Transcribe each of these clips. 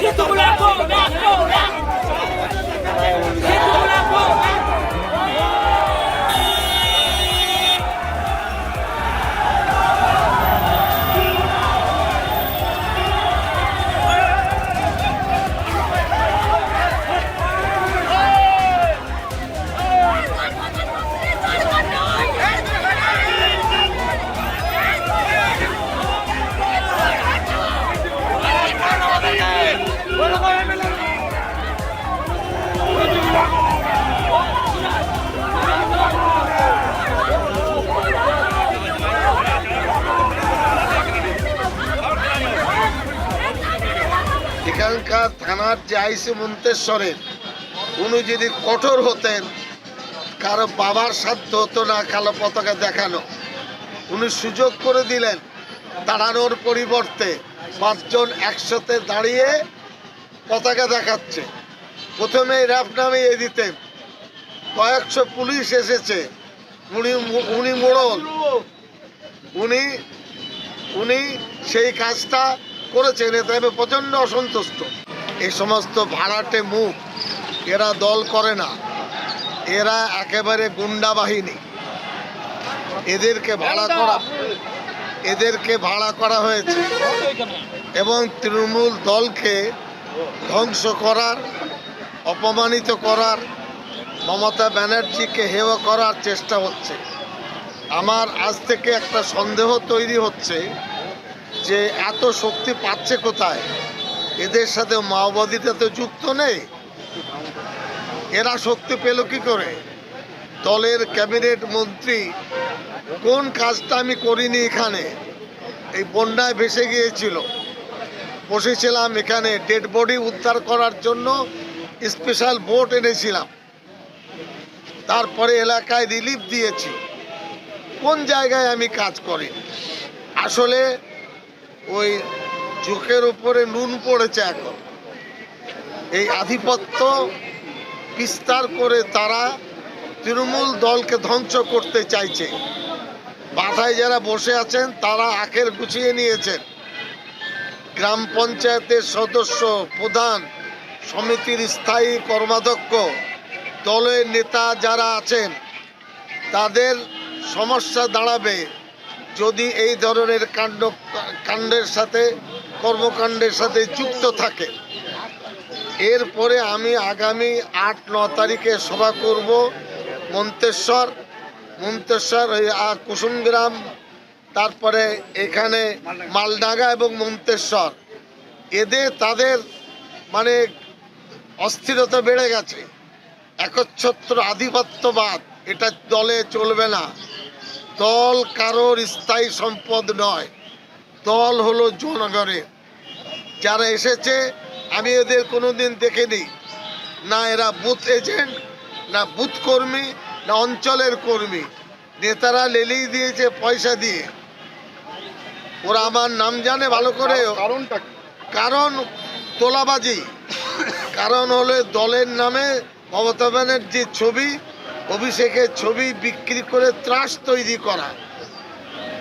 你走来过吗？থানার যে আইসি মন্তেশ্বরের, উনি যদি কঠোর হতেন, কারও বাবার সাধ্য হতো না কালো পতাকা দেখানো। উনি সুযোগ করে দিলেন দাঁড়ানোর পরিবর্তে পাঁচজন একসাথে দাঁড়িয়ে পতাকা দেখাচ্ছে। প্রথমে র্যাপ নামিয়ে দিতেন। কয়েকশো পুলিশ এসেছে। উনি উনি মোড়ল। উনি উনি সেই কাজটা করেছেন, এতে আমি প্রচণ্ড অসন্তুষ্ট। এই সমস্ত ভাড়াটে মুখ এরা দল করে না। এরা একেবারে গুন্ডা বাহিনী। এদেরকে ভাড়া করা এদেরকে ভাড়া করা হয়েছে। এবং তৃণমূল দলকে ধ্বংস করার অপমানিত করার মমতা ব্যানার্জিকে হেয় করার চেষ্টা হচ্ছে। আমার আজ থেকে একটা সন্দেহ তৈরি হচ্ছে যে এত শক্তি পাচ্ছে কোথায়? এদের সাথে মাওবাদীটা তো যুক্ত নেই। এরা শক্তি পেল কি করে? দলের ক্যাবিনেট মন্ত্রী, কোন কাজটা আমি করিনি এখানে? এই বন্যায় ভেসে গিয়েছিল। বসেছিলাম এখানে ডেড বডি উদ্ধার করার জন্য, স্পেশাল বোট এনেছিলাম। তারপরে এলাকায় রিলিফ দিয়েছি। কোন জায়গায় আমি কাজ করি আসলে ওই চোখের উপরে নুন পড়েছে এখন। এই আধিপত্য বিস্তার করে তারা তৃণমূল দলকে ধ্বংস করতে চাইছে। মাথায় যারা বসে আছেন, তারা আখের গুছিয়ে নিয়েছেন। গ্রাম পঞ্চায়েতের সদস্য, প্রধান, সমিতির স্থায়ী কর্মাধ্যক্ষ, দলের নেতা যারা আছেন, তাদের সমস্যা দাঁড়াবে। যদি এই ধরনের কাণ্ড, কাণ্ডের সাথে কর্মকাণ্ডের সাথে যুক্ত থাকে। এরপরে আমি আগামী আট, ন তারিখে সভা করব মন্তেশ্বর। মন্তেশ্বর ওই কুসুমগ্রাম, তারপরে এখানে মালডাঙ্গা এবং মন্তেশ্বর। এদের, তাদের মানে অস্থিরতা বেড়ে গেছে। একচ্ছত্র আধিপত্যবাদ, এটা দলে চলবে না। দল কারোর স্থায়ী সম্পদ নয়। দল হলো জনগণের যারা এসেছে আমি এদের কোনোদিন দেখিনি। না এরা বুথ এজেন্ট না বুথ কর্মী না অঞ্চলের কর্মী। নেতারা লেলিয়ে দিয়েছে পয়সা দিয়ে। ওরা আমার নাম জানে ভালো করে। কারণটা কারণ তোলাবাজি। কারণ হলো দলের নামে মমতা ব্যানার্জির ছবি অভিষেকের ছবি বিক্রি করে ত্রাস তৈরি করা।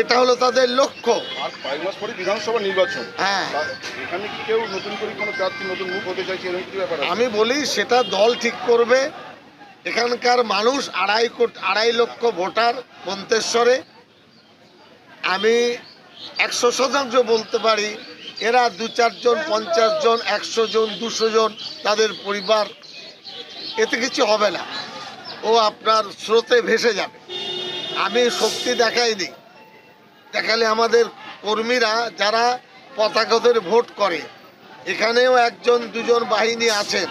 এটা হলো তাদের লক্ষ্য। আর কয়েক মাস পরে বিধানসভা নির্বাচন। হ্যাঁ। এখানে কি কেউ নতুন করে কোনো প্রার্থী নতুন মুখ হতে চাইছে এরকম কিছু ব্যাপার আমি বলি সেটা দল ঠিক করবে। এখানকার মানুষ আড়াই কোটি আড়াই লক্ষ ভোটার মন্তেশ্বরে। আমি একশো শতাংশ বলতে পারি এরা দু চারজন পঞ্চাশ জন একশো জন দুশো জন তাদের পরিবার। এতে কিছু হবে না। ও আপনার স্রোতে ভেসে যাবে। আমি শক্তি দেখাইনি। দেখালে আমাদের কর্মীরা যারা পতাকা ধরে ভোট করে, এখানেও একজন, দুজন বাহিনী আছেন,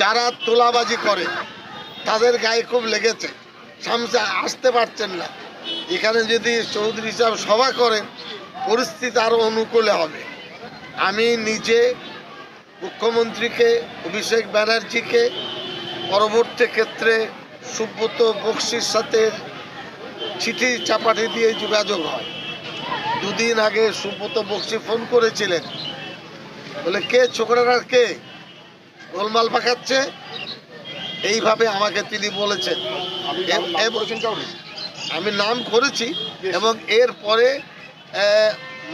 যারা তোলাবাজি করে, তাদের গায়ে খুব লেগেছে। সামনে আসতে পারছেন না। এখানে যদি চৌধুরী সাহেব সভা করেন, পরিস্থিতি আরও অনুকূলে হবে। আমি নিজে মুখ্যমন্ত্রীকে, অভিষেক ব্যানার্জিকে, পরবর্তী ক্ষেত্রে সুব্রত বক্সির সাথে চিঠি চাপাটি দিয়ে যোগাযোগ হয়। দুদিন আগে সুব্রত বক্সি ফোন করেছিলেন। বলে কে ছোকরারা কে? গোলমাল পাকাচ্ছে? এইভাবে আমাকে তিনি বলেছেন। আমি নাম করেছি এবং এর পরে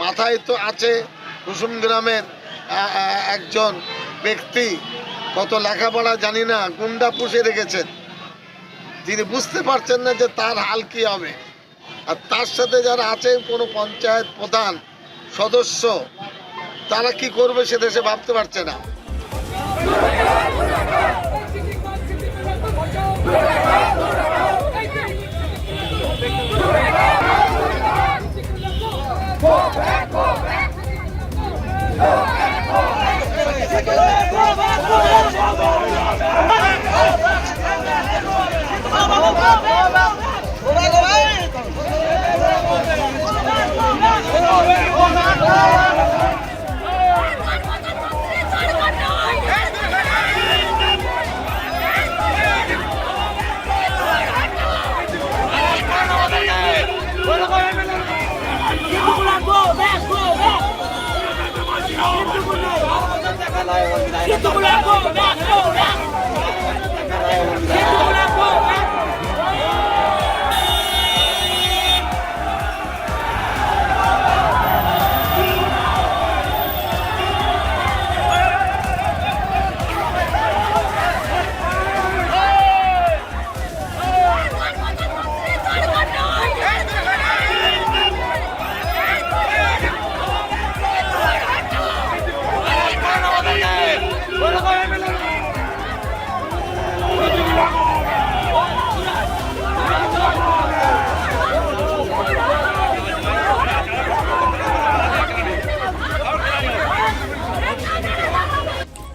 মাথায় তো আছে কুসুম গ্রামের একজন ব্যক্তি। কত লেখাপড়া জানি না গুন্ডা পুষে রেখেছেন। তিনি বুঝতে পারছেন না যে তার হাল কি হবে। আর তার সাথে যারা আছেন, কোনো পঞ্চায়েত প্রধান, সদস্য, তারা কি করবে সে দেশে ভাবতে পারছে না। Dito ko lang ako! Lang! Lang!